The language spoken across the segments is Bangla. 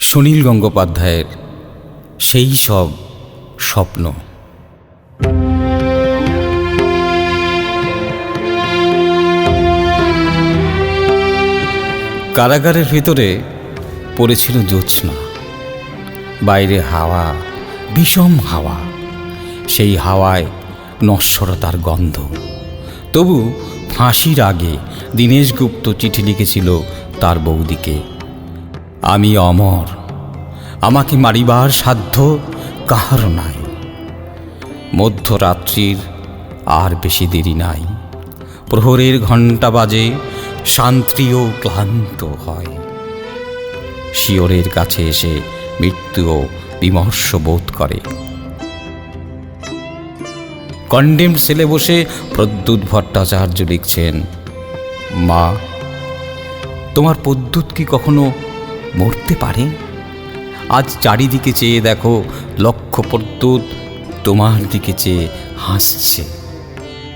সুনীল গঙ্গোপাধ্যায়ের সেই সব স্বপ্ন। কারাগারের ভিতরে পড়েছিল জ্যোৎস্না। বাইরে হাওয়া, বিষম হাওয়া। সেই হাওয়ায় নশ্বরতার গন্ধ। তবু ফাঁসির আগে দীনেশ গুপ্ত চিঠি লিখেছিল তার বৌদিকে। আমি অমর। আমাকে মারিবার সাধ্য কাহার নাই। মধ্যরাত্রির আর বেশি দেরি নাই। প্রহরের ঘণ্টা বাজে শান্তিও ক্লান্ত হয়। শিওরের কাছে এসে মৃত্যুও বিমর্ষ বোধ করে। কন্ডেম সেলে বসে প্রদ্যুৎ ভট্টাচার্য লিখছেন, মা, তোমার প্রদ্যুৎ কি কখনো মরতে পারে? আজ চারিদিকে চেয়ে দেখো লক্ষ প্রদ্যুৎ তোমার দিকে চেয়ে হাসছে।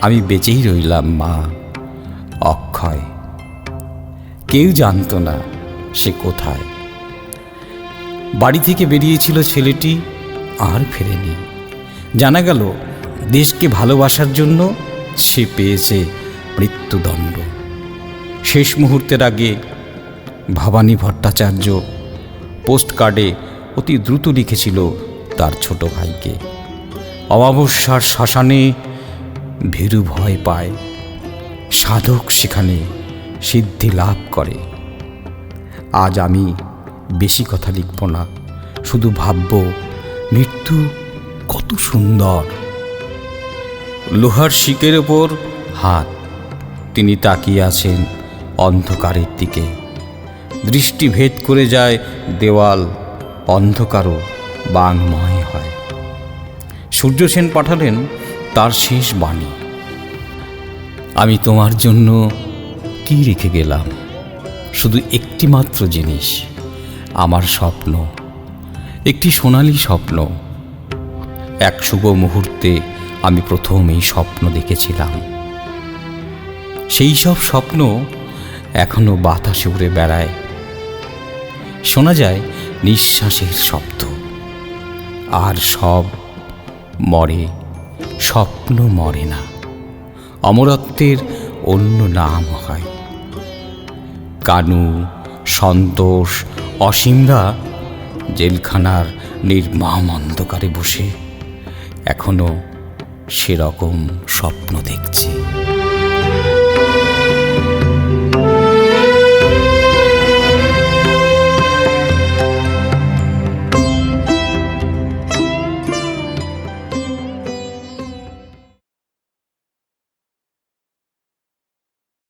আমি বেঁচেই রইলাম, মা। অক্ষয়, কেউ জানতো না সে কোথায়। বাড়ি থেকে বেরিয়েছিল ছেলেটি, আর ফেরেনি। জানা গেল, দেশকে ভালোবাসার জন্য সে পেয়েছে মৃত্যুদণ্ড। শেষ মুহূর্তের আগে ভবানী ভট্টাচার্য পোস্টকার্ডে অতি দ্রুত লিখেছিল তার ছোট ভাইকে। অমাবস্যার শ্মশানে ভীরু ভয় পায়। সাধক সেখানে সিদ্ধি লাভ করে। আজ আমি বেশি কথা লিখব না, শুধু ভাবব মৃত্যু কত সুন্দর। লোহার শিকের ওপর হাত, তিনি তাকিয়ে আছেন অন্ধকারের দিকে। দৃষ্টি ভেদ করে যায় দেওয়াল অন্ধকারও বাংময় হয়। সূর্য সেন পাঠালেন তার শেষ বাণী। আমি তোমার জন্য কি রেখে গেলাম? শুধু একটি মাত্র জিনিস, আমার স্বপ্ন। একটি সোনালি স্বপ্ন। এক শুভ মুহূর্তে আমি প্রথম এই স্বপ্ন দেখেছিলাম। সেই সব স্বপ্ন এখনও বাতাসে উড়ে বেড়ায়। শোনা যায় নিঃশ্বাসের শব্দ। আর সব মরে, স্বপ্ন মরে না। অমরত্বের অন্য নাম হয়। কানু, সন্তোষ, অসীমরা জেলখানার নির্মম অন্ধকারে বসে, এখনও সেরকম স্বপ্ন দেখছে।